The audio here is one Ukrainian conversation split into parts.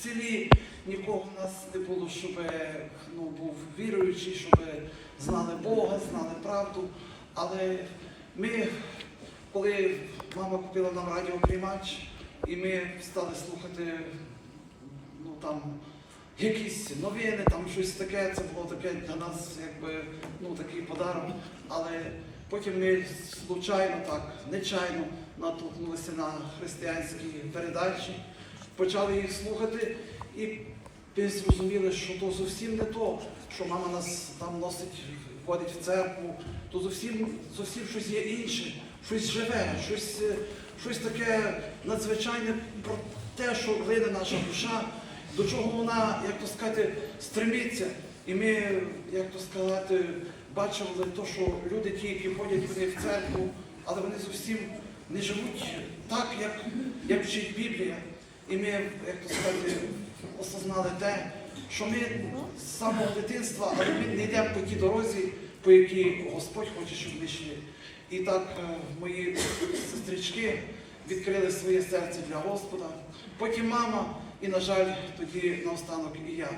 в селі нікого в нас не було, щоб ну, був віруючий, щоб знали Бога, знали правду. Але ми, коли мама купила нам радіоприймач, і ми стали слухати ну, там, якісь новини, там щось таке, це було таке для нас, якби ну, такий подарок. Але потім ми случайно так, нечайно наткнулися на християнські передачі, почали їх слухати і зрозуміли, що то зовсім не то, що мама нас там носить, ходить в церкву, то зовсім, зовсім щось є інше, щось живе, щось, е, щось таке надзвичайне про те, що глине наша душа, до чого вона, як то сказати, стремиться. І ми, як то сказати, бачили то, що люди, ті, які ходять вони в церкву, але вони зовсім не живуть так, як, як вчить Біблія. І ми, як то осознали те, що ми з самого дитинства, але ми не йдемо по тій дорозі, по якій Господь хоче, щоб ми йшли. І так е, мої сестрички відкрили своє серце для Господа. Потім мама, і, на жаль, тоді наостанок і я.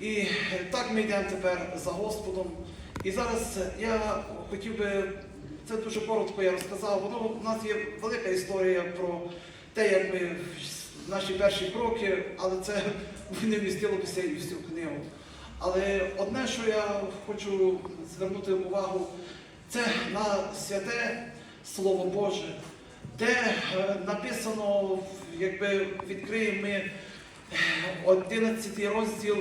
І так ми йдемо тепер за Господом. І зараз я хотів би, це дуже коротко я розказав, воно у нас є велика історія про те, як ми наші перші кроки, але це не вмістилося і всю книгу. Але одне, що я хочу звернути увагу, це на святе Слово Боже, де е, написано, якби відкриємо ми 11 розділ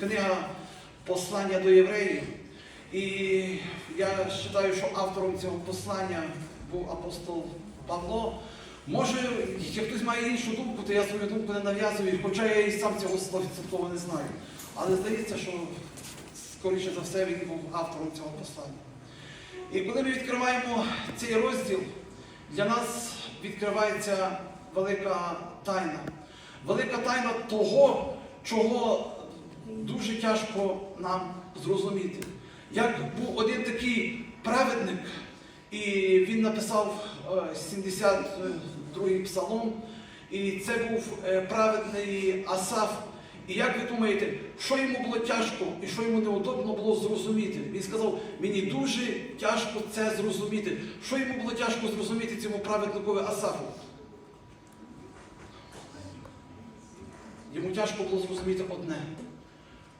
книга Послання до євреїв. І я вважаю, що автором цього послання був апостол Павло. Може, якщо хтось має іншу думку, то я свою думку не нав'язую, хоча я і сам цього 100% не знаю. Але здається, що скоріше за все він був автором цього послання. І коли ми відкриваємо цей розділ, для нас відкривається велика тайна. Велика тайна того, чого дуже тяжко нам зрозуміти. Як був один такий праведник, і він написав 72-й псалом, і це був е, праведний Асаф. І як ви думаєте, що йому було тяжко і що йому неудобно було зрозуміти? Він сказав, мені дуже тяжко це зрозуміти. Що йому було тяжко зрозуміти цьому праведникові Асафу? Йому тяжко було зрозуміти одне.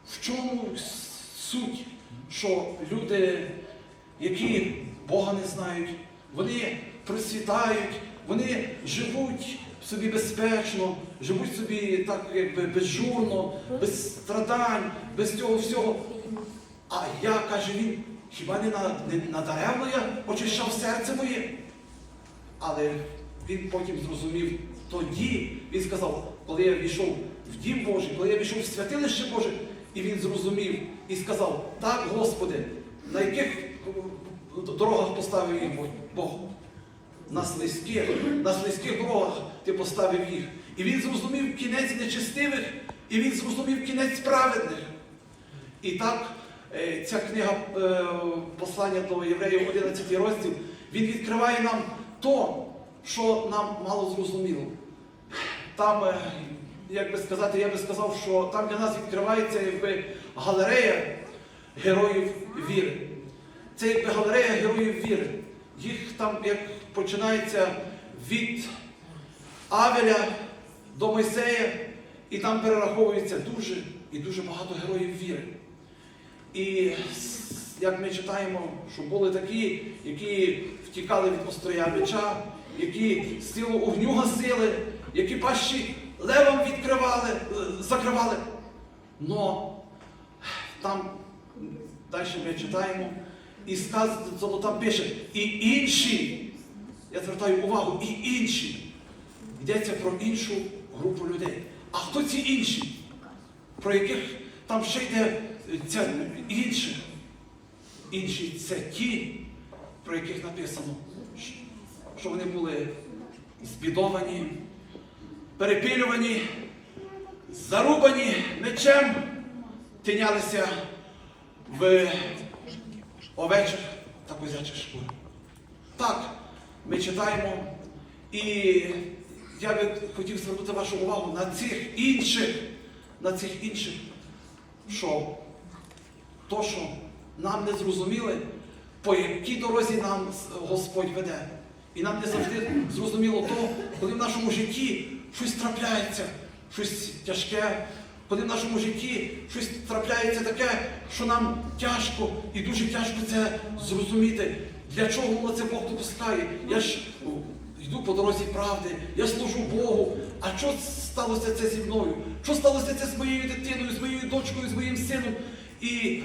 В чому суть, що люди, які Бога не знають, вони процвітають, вони живуть собі безпечно, живуть собі так якби безжурно, без страдань, без цього всього. А я, каже він, хіба не, на, надаремно я очищав серце моє? Але він потім зрозумів тоді, він сказав, коли я війшов в дім Божий, коли я війшов в святилище Боже, і він зрозумів і сказав, так, Господи, на яких е, дорогах поставив їх Бог? На слизьких, на слизьких дорогах ти поставив їх. І він зрозумів кінець нечестивих, і він зрозумів кінець праведних. І так е, ця книга е, послання до євреїв, 11 розділ, він відкриває нам то, що нам мало зрозуміло. Там, е, як би сказати, я би сказав, що там для нас відкривається якби галерея героїв віри. Це якби галерея героїв віри. Їх там як починається від Авеля до Мойсея, і там перераховується дуже і дуже багато героїв віри. І як ми читаємо, що були такі, які втікали від острия меча, які силу огню гасили, які пащі левом відкривали, е, закривали. Но там далі ми читаємо, і сказано там пише, і інші, я звертаю увагу, і інші. Йдеться про іншу групу людей. А хто ці інші? Про яких там ще йде ця інших? Інші це ті, про яких написано, що вони були збідовані, перепилювані, зарубані мечем, тинялися в овечих та козячих шкур. Так, ми читаємо, і я би хотів звернути вашу увагу на цих інших, на цих інших, що то, що нам не зрозуміли, по якій дорозі нам Господь веде. І нам не завжди зрозуміло то, коли в нашому житті щось трапляється, щось тяжке, коли в нашому житті щось трапляється таке, що нам тяжко і дуже тяжко це зрозуміти. Для чого воно це Бог допускає? Я ж ну, йду по дорозі правди, я служу Богу. А що сталося це зі мною? Що сталося це з моєю дитиною, з моєю дочкою, з моїм сином? І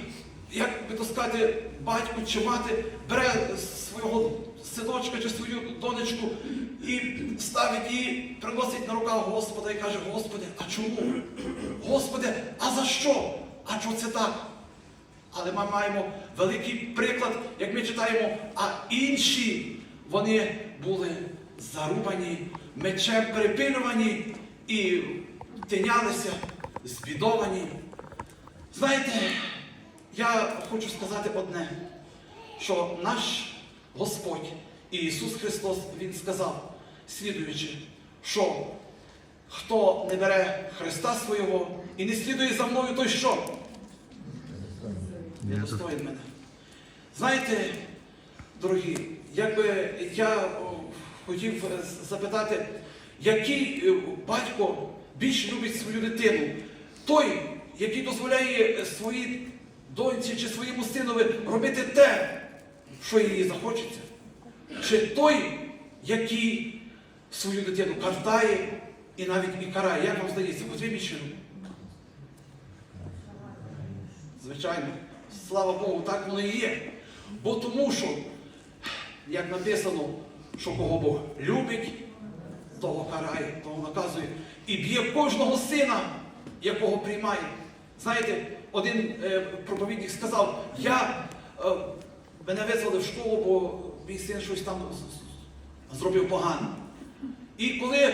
як би то сказати, батько чи мати бере свого синочка чи свою донечку і ставить її, приносить на руках Господа і каже, Господи, а чому? Господи, а за що? А чого це так? Але ми маємо великий приклад, як ми читаємо, а інші вони були зарубані, мечем перепилювані і тинялися, збідовані. Знаєте, я хочу сказати одне, що наш Господь Ісус Христос Він сказав, слідуючи, що хто не бере Христа свого і не слідує за мною, той що? Не достоїн мене. Знаєте, дорогі, якби я хотів е, запитати, який е, батько більш любить свою дитину? Той, який дозволяє своїй доньці чи своєму синові робити те, що їй захочеться? Чи той, який свою дитину картає і навіть і карає? Як вам здається, більше любить? Звичайно, слава Богу, так воно і є. Бо тому що, як написано, що кого Бог любить, того карає, того наказує. І б'є кожного сина, якого приймає. Знаєте, один е, проповідник сказав, я е, мене визвали в школу, бо мій син щось там зробив погано. І коли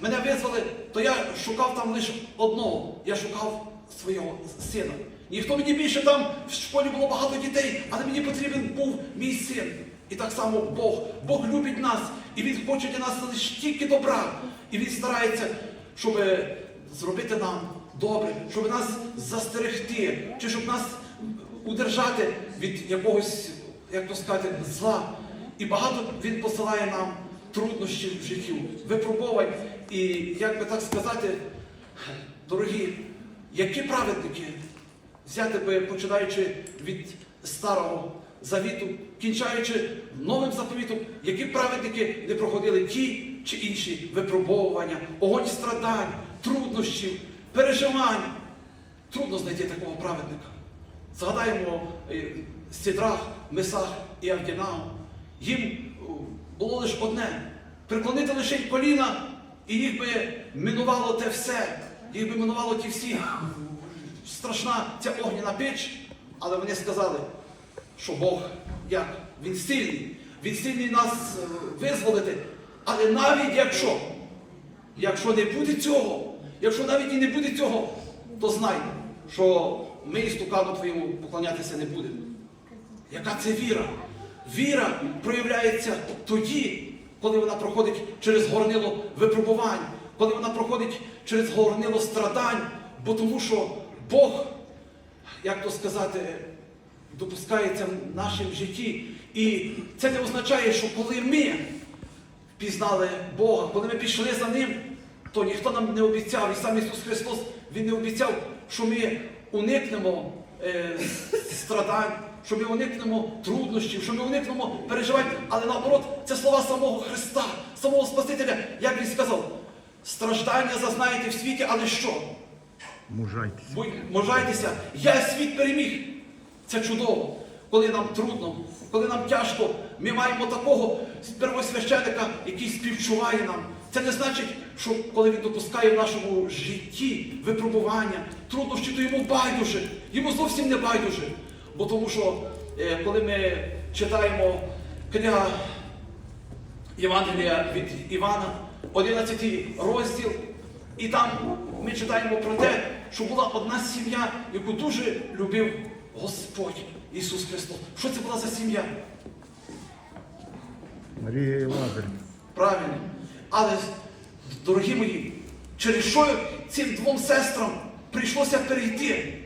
мене визвали, то я шукав там лише одного. Я шукав свого сина. Ніхто мені більше там в школі було багато дітей, але мені потрібен був мій син. І так само Бог. Бог любить нас, і Він хоче для нас лише тільки добра. І Він старається, щоб зробити нам добре, щоб нас застерегти, чи щоб нас удержати від якогось, як то сказати, зла. І багато він посилає нам труднощів в житті, випробувань. І як би так сказати, дорогі, які праведники взяти би, починаючи від старого завіту, кінчаючи новим заповітом, які праведники не проходили ті чи інші випробовування, огонь страдань, труднощів, переживань. Трудно знайти такого праведника. Згадаємо е, Сідрах, Месах і Авдінау. Їм було лише одне приклонити лише коліна, і їх би минувало те все, їх би минувало ті всі страшна ця огняна піч, але вони сказали, що Бог як? Він сильний, він сильний нас е, визволити. Але навіть якщо, якщо не буде цього, якщо навіть і не буде цього, то знай, що ми істукану твоєму поклонятися не будемо. Яка це віра? Віра проявляється тоді, коли вона проходить через горнило випробувань, коли вона проходить через горнило страдань, бо тому що Бог, як то сказати, допускається в нашому житті. І це не означає, що коли ми пізнали Бога, коли ми пішли за Ним, то ніхто нам не обіцяв, і сам Ісус Христос Він не обіцяв, що ми уникнемо е, страдань, що ми уникнемо труднощів, що ми уникнемо переживань, але наоборот, це слова самого Христа, самого Спасителя, як Він сказав, страждання зазнаєте в світі, але що? Мужайтесь. Будь можайтеся, я світ переміг. Це чудово. Коли нам трудно, коли нам тяжко, ми маємо такого первосвященика, який співчуває нам. Це не значить, що коли він допускає в нашому житті випробування, труднощі, то йому байдуже. Йому зовсім не байдуже. Бо тому що, е, коли ми читаємо книга Євангелія від Івана, 11 розділ, і там ми читаємо про те, що була одна сім'я, яку дуже любив Господь Ісус Христос. Що це була за сім'я? Марія і Лазар. Правильно. Але Дорогі мої, через що цим двом сестрам прийшлося перейти?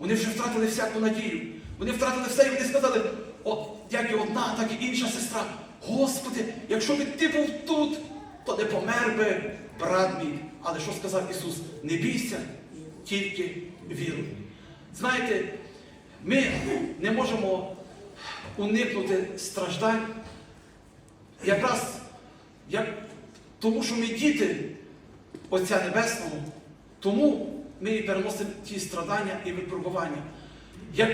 Вони вже втратили всяку надію. Вони втратили все, і вони сказали, от як і одна, так і інша сестра. Господи, якщо б ти був тут, то не помер би брат мій. Але що сказав Ісус? Не бійся, тільки віруй. Знаєте, ми не можемо уникнути страждань, якраз як, тому, що ми діти Отця Небесного, тому ми і переносимо ті страдання і випробування. Як,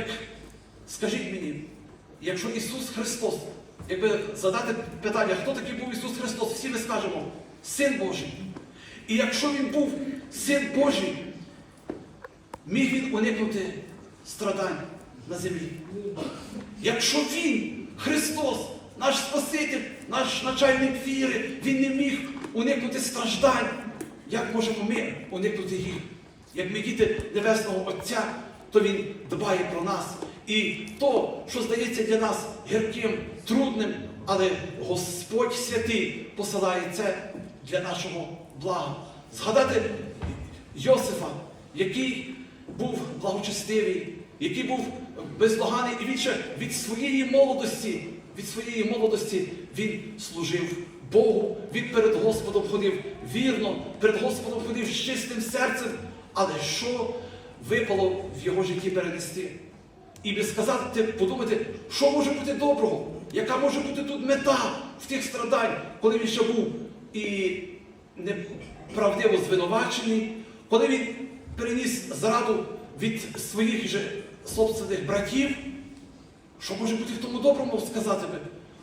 скажіть мені, якщо Ісус Христос, якби задати питання, хто такий був Ісус Христос, всі ми скажемо Син Божий. І якщо Він був Син Божий, міг Він уникнути страдань на землі. Якщо Він, Христос, наш Спаситель, наш начальник віри, Він не міг уникнути страждань, як можемо ми уникнути їх? Як ми діти Небесного Отця, то Він дбає про нас. І то, що здається для нас гірким, трудним, але Господь святий посилає це для нашого блага. Згадати Йосифа, який був благочестивий, який був бездоганий, і ще від своєї молодості, від своєї молодості він служив Богу, він перед Господом ходив вірно, перед Господом ходив з чистим серцем. Але що випало в його житті перенести? І би сказати, подумати, що може бути доброго, яка може бути тут мета в тих страдань, коли він ще був і неправдиво звинувачений, коли він переніс зраду від своїх же собственних братів, що може бути в тому доброму сказати би?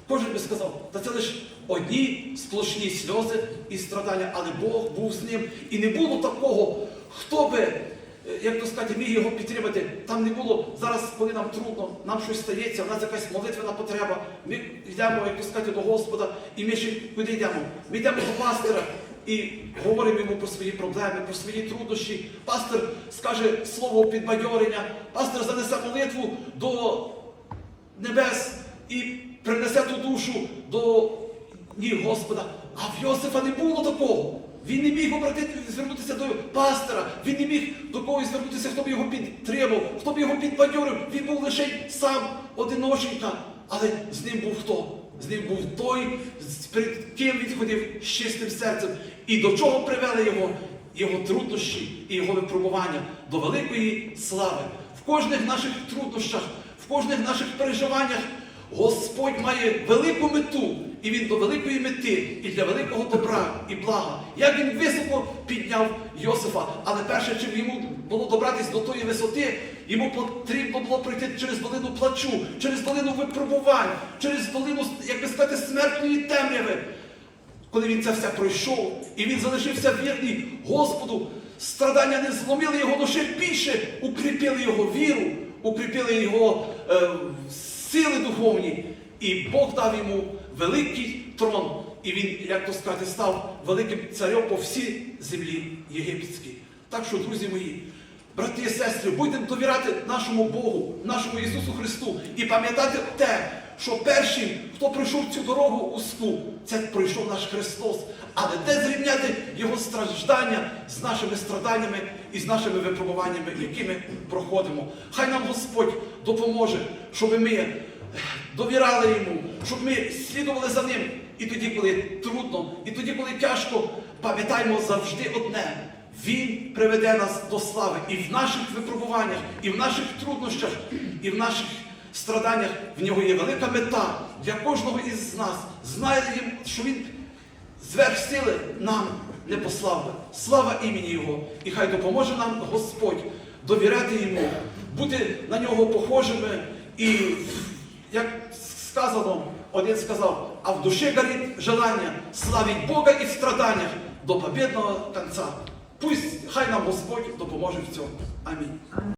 Кожен би сказав, та це лише одні сплошні сльози і страдання, але Бог був з ним. І не було такого, хто би, е, як то сказати, міг його підтримати. Там не було зараз, коли нам трудно, нам щось стається, в нас якась молитвена потреба. Ми йдемо, як то сказати, до Господа, і ми ще куди йдемо? Ми йдемо до пастора. І говоримо йому про свої проблеми, про свої труднощі. Пастор скаже слово підбадьорення, пастор занесе молитву до небес і принесе ту душу до ніг Господа. А в Йосифа не було такого. Він не міг обратити, звернутися до пастора, він не міг до когось звернутися, хто б його підтримав, хто б його підбадьорив. Він був лише сам одиноченька. Але з ним був хто? З ним був той, перед ким він ходив з чистим серцем. І до чого привели його? Його труднощі і його випробування до великої слави. В кожних наших труднощах, в кожних наших переживаннях Господь має велику мету, і Він до великої мети, і для великого добра і блага. Як він високо підняв Йосифа, але перше, чим йому було добратися до тої висоти, йому потрібно було пройти через долину плачу, через долину випробувань, через долину, як би сказати, смертної темряви. Коли він це все пройшов, і він залишився вірний Господу, страдання не зломили його лише більше, укріпили його віру, укріпили його е, сили духовні. І Бог дав йому великий трон. І він, як то сказати, став великим царем по всій землі єгипетській. Так що, друзі мої, брати і сестри, будемо довіряти нашому Богу, нашому Ісусу Христу і пам'ятати те, що першим, хто пройшов цю дорогу у узку, це пройшов наш Христос. Але де зрівняти Його страждання з нашими страданнями і з нашими випробуваннями, які ми проходимо? Хай нам Господь допоможе, щоб ми довіряли йому, щоб ми слідували за ним. І тоді, коли трудно, і тоді, коли тяжко, пам'ятаймо завжди одне. Він приведе нас до слави і в наших випробуваннях, і в наших труднощах, і в наших страданнях. В нього є велика мета для кожного із нас. Знає, їм, що він зверх сили нам не послав. Слава імені Його! І хай допоможе нам Господь довіряти йому, бути на нього похожими і як сказано, один сказав, а в душі горить желання славить Бога і в страданнях до побідного конца. Пусть хай нам Господь допоможе в цьому. Амінь.